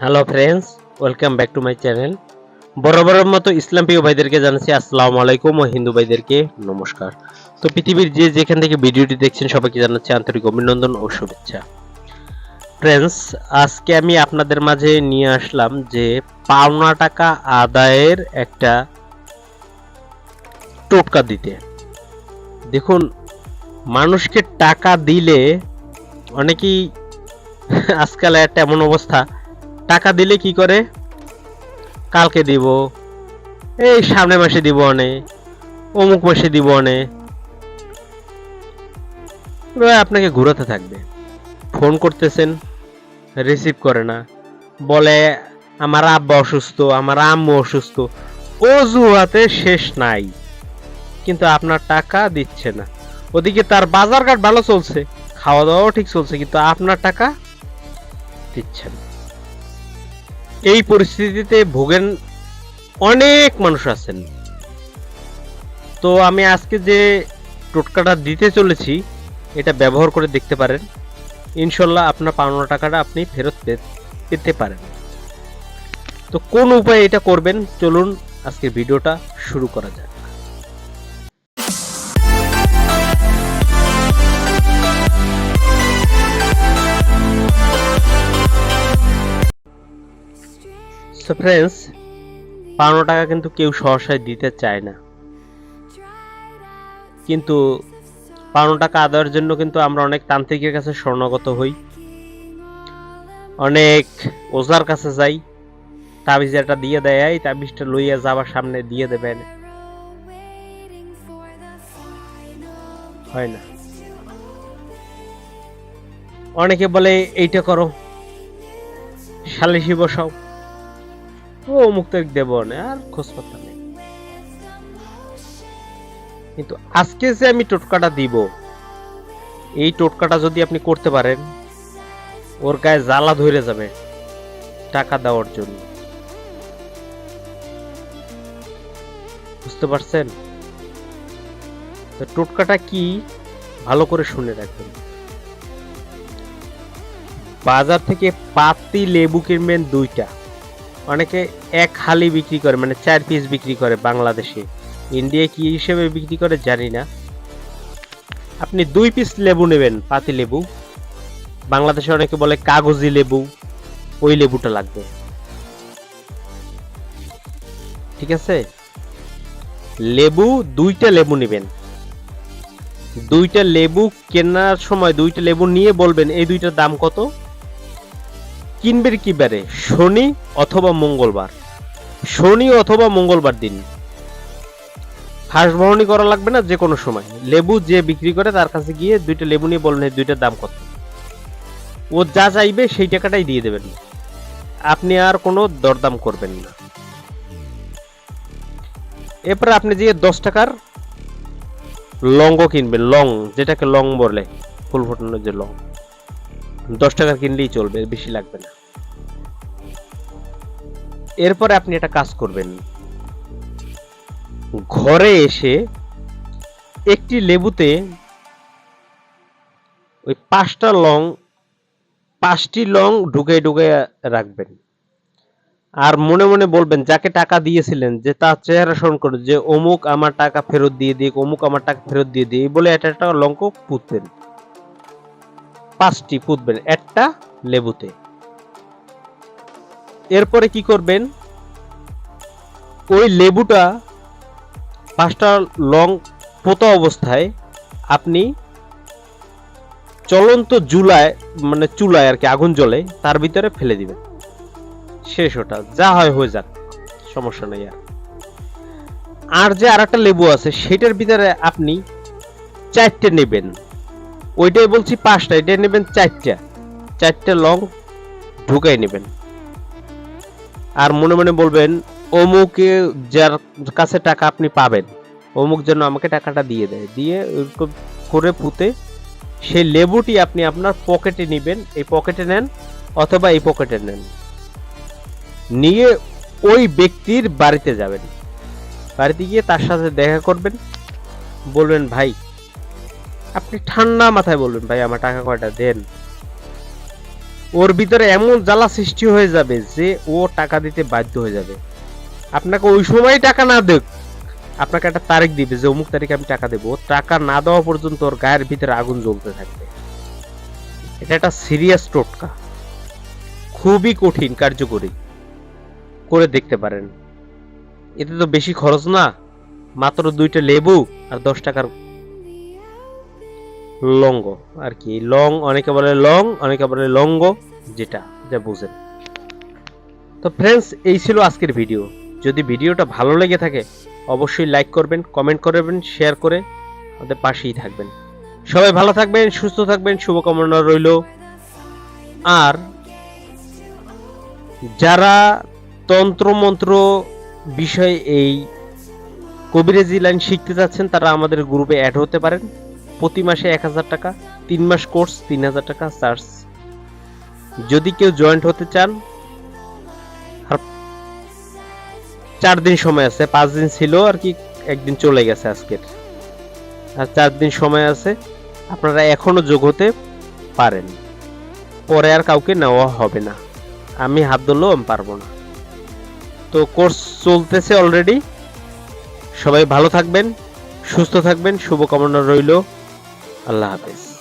Hello friends welcome back to my channel বরাবরের মতো ইসলাম প্রিয় ভাইদেরকে জানাচ্ছি, আসসালামু আলাইকুম ও হিন্দু ভাইদেরকে নমস্কার। তো পৃথিবীর যে যেখান থেকে ভিডিওটি দেখছেন, সবাইকে জানাচ্ছি আন্তরিক অভিনন্দন ও শুভেচ্ছা। ফ্রেন্ডস আজকে আমি আপনাদের মাঝে নিয়ে আসলাম যে পাওনা টাকা আদায়ের একটা টোটকা দিতে। দেখুন, মানুষকে টাকা দিলে অনেকেই আজকাল একটা এমন অবস্থা টাকা দিলে কি করে? কালকে দিব। এই সামনের মাসে দিব অনে অমুক মাসে দিব অনে আপনাকে ঘুরাতে থাকবে। ফোন করতেছেন, রিসিভ করে না। বলে, আমার আব্বা অসুস্থ, আমার আম্মু অসুস্থ। অজুহাতে শেষ নাই। কিন্তু আপনার টাকা দিচ্ছে না। ওদিকে তার বাজার ঘাট ভালো চলছে। খাওয়া দাওয়াও ঠিক চলছে, কিন্তু আপনার টাকা দিচ্ছে না। এই পরিস্থিতিতে ভোগেন অনেক মানুষ আছেন। তো আমি আজকে যে টোটকাটা দিতে চলেছি, এটা ব্যবহার করে দেখতে পারেন। ইনশাল্লাহ আপনার পাওনা টাকাটা আপনি ফেরত পেতে পারেন। তো কোন উপায়ে এটা করবেন? চলুন আজকের ভিডিওটা শুরু করা যাক। সো ফ্রেন্ডস পাওনা টাকা কিন্তু কেউ সহসায় দিতে চায় না। কিন্তু পাওনা টাকা আদায়ের জন্য কিন্তু আমরা অনেক তান্ত্রিকের কাছে স্বর্ণগত হই। অনেক ওজার কাছে যাই, তাবিজ একটা দিয়ে দেয়, এই তাবিজটা লইয়া যাবার সামনে দিয়ে দেবেন হয় না। অনেকে বলে, এইটা করো, সালিশি বসাও। ও অমুক তারিখ দেব না, আর খোঁজ পাত্তা নেই। কিন্তু আজকে যে আমি টোটকাটা দিব, এই টোটকাটা যদি আপনি করতে পারেন, ওর গায়ে জ্বালা ধরে যাবে টাকা দেওয়ার জন্য। বুঝতে পারছেন? তো টোটকাটা কি ভালো করে শুনে রাখবেন বাজার থেকে পাতি লেবু কিনবেন দুইটা। অনেকে এক হালি বিক্রি করে মানে চার পিস বিক্রি করে বাংলাদেশে। ইন্ডিয়া কি হিসেবে বিক্রি করে জানি না। আপনি দুই পিস লেবু নেবেন, পাতি লেবু। বাংলাদেশে অনেকে বলে কাগজি লেবু, ওই লেবুটা লাগবে। ঠিক আছে? লেবু, দুইটা লেবু নেবেন। দুইটা লেবু কেনার সময় দুইটা লেবু নিয়ে বলবেন, এই দুইটার দাম কত? কিনবেন কি বারে শনি অথবা মঙ্গলবার? শনি অথবা মঙ্গলবার দিন। হাঁস বহনি করা লাগবে না যে কোনো সময়। লেবু যে বিক্রি করে তার কাছে গিয়ে দুইটা লেবু নিয়ে বললেন দুইটার দাম কত? ও যা চাইবে সেই টাকাটাই দিয়ে দেবেন। আপনি আর কোনো দরদাম করবেন না। এরপরে আপনি যে দশ টাকার লঙ্গ কিনবেন, লং, যেটাকে লং বলে, ফুল ফোটানোর যে লং, দশ টাকা কিনলেই চলবে, বেশি লাগবে না। এরপরে আপনি একটা কাজ করবেন। ঘরে এসে একটি লেবুতে ওই পাঁচটা লং, পাঁচটি লং ঢুকে ঢুকে রাখবেন। আর মনে মনে বলবেন, যাকে টাকা দিয়েছিলেন, যে তার চেহারা স্মরণ করে যে অমুক আমার টাকা ফেরত দিয়ে দিক, অমুক আমার টাকা ফেরত দিয়ে দিয়ে বলে একটা একটা লঙ্ক পুঁতবেন। পাঁচটি পুঁতবেন একটা লেবুতে। এরপরে কি করবেন? ওই লেবুটা পাঁচটা লং পোতা অবস্থায় আপনি চলন্ত জুলায় মানে চুলায় আর কি, আগুন জ্বলে তার ভিতরে ফেলে দিবেন। শেষ ওটা, যা হয় হয়ে যাক, সমস্যা নেই আর। আর যে আর একটা লেবু আছে, সেটার ভিতরে আপনি চারটে নেবেন। ওইটাই বলছি পাঁচটা এটা নেবেন চারটা। চারটে লং ঢুকাই নেবেন। আর মনে মনে বলবেন, অমুকে যার কাছে টাকা আপনি পাবেন, অমুক যেন আমাকে টাকাটা দিয়ে দেয়। দিয়ে ওরকম করে পুঁতে সেই লেবুটি আপনি আপনার পকেটে নেবেন, এই পকেটে নেন অথবা এই পকেটে নেন। নিয়ে ওই ব্যক্তির বাড়িতে যাবেন। বাড়িতে গিয়ে তার সাথে দেখা করবেন, বলবেন, ভাই, আপনি ঠান্ডা মাথায় বলবেন, ভাই, আমার টাকা কয়টা? দেন। ওর ভিতরে এমন জ্বালা সৃষ্টি হয়ে যাবে যে ও টাকা দিতে বাধ্য হয়ে যাবে। আপনাকে ওই সময় টাকা না দেখ আপনাকে একটা তারিখ দিবে যে অমুক তারিখে আমি টাকা দেবো। টাকা না দেওয়া পর্যন্ত ওর গায়ের ভিতরে আগুন জ্বলতে থাকবে। এটা একটা সিরিয়াস টোটকা। খুবই কঠিন, কার্যকরী। করে দেখতে পারেন। এতে তো বেশি খরচ না। মাত্র দুইটা লেবু আর দশ টাকার লঙ্গ, আর কি, লং, অনেকে বলে লং, অনেকে বলে লঙ্গ, যেটা, যা বুঝেন। তো ফ্রেন্ডস এই ছিল আজকের ভিডিও যদি ভিডিওটা ভালো লেগে থাকে, অবশ্যই লাইক করবেন কমেন্ট করবেন শেয়ার করে আমাদের পাশেই থাকবেন। সবাই ভালো থাকবেন, সুস্থ থাকবেন, শুভকামনা রইল। আর যারা তন্ত্রমন্ত্র বিষয়ে এই কবিরাজি লাইন শিখতে যাচ্ছেন, তারা আমাদের গ্রুপে অ্যাড হতে পারেন। প্রতি মাসে এক হাজার টাকা, তিন মাস কোর্স, তিন হাজার টাকা, চার্জ। যদি কেউ জয়েন্ট হতে চান চার দিন সময় আছে। পাঁচ দিন ছিল আর কি, একদিন চলে গেছে আজকের। আর চার দিন সময় আছে, আপনারা এখনও যোগ হতে পারেন। পরে আর কাউকে নেওয়া হবে না। আমি হাত ধরলেও আমি পারব না। তো কোর্স চলতেছে অলরেডি। সবাই ভালো থাকবেন, সুস্থ থাকবেন, শুভকামনা রইল। আল্লাহ হাফেজ।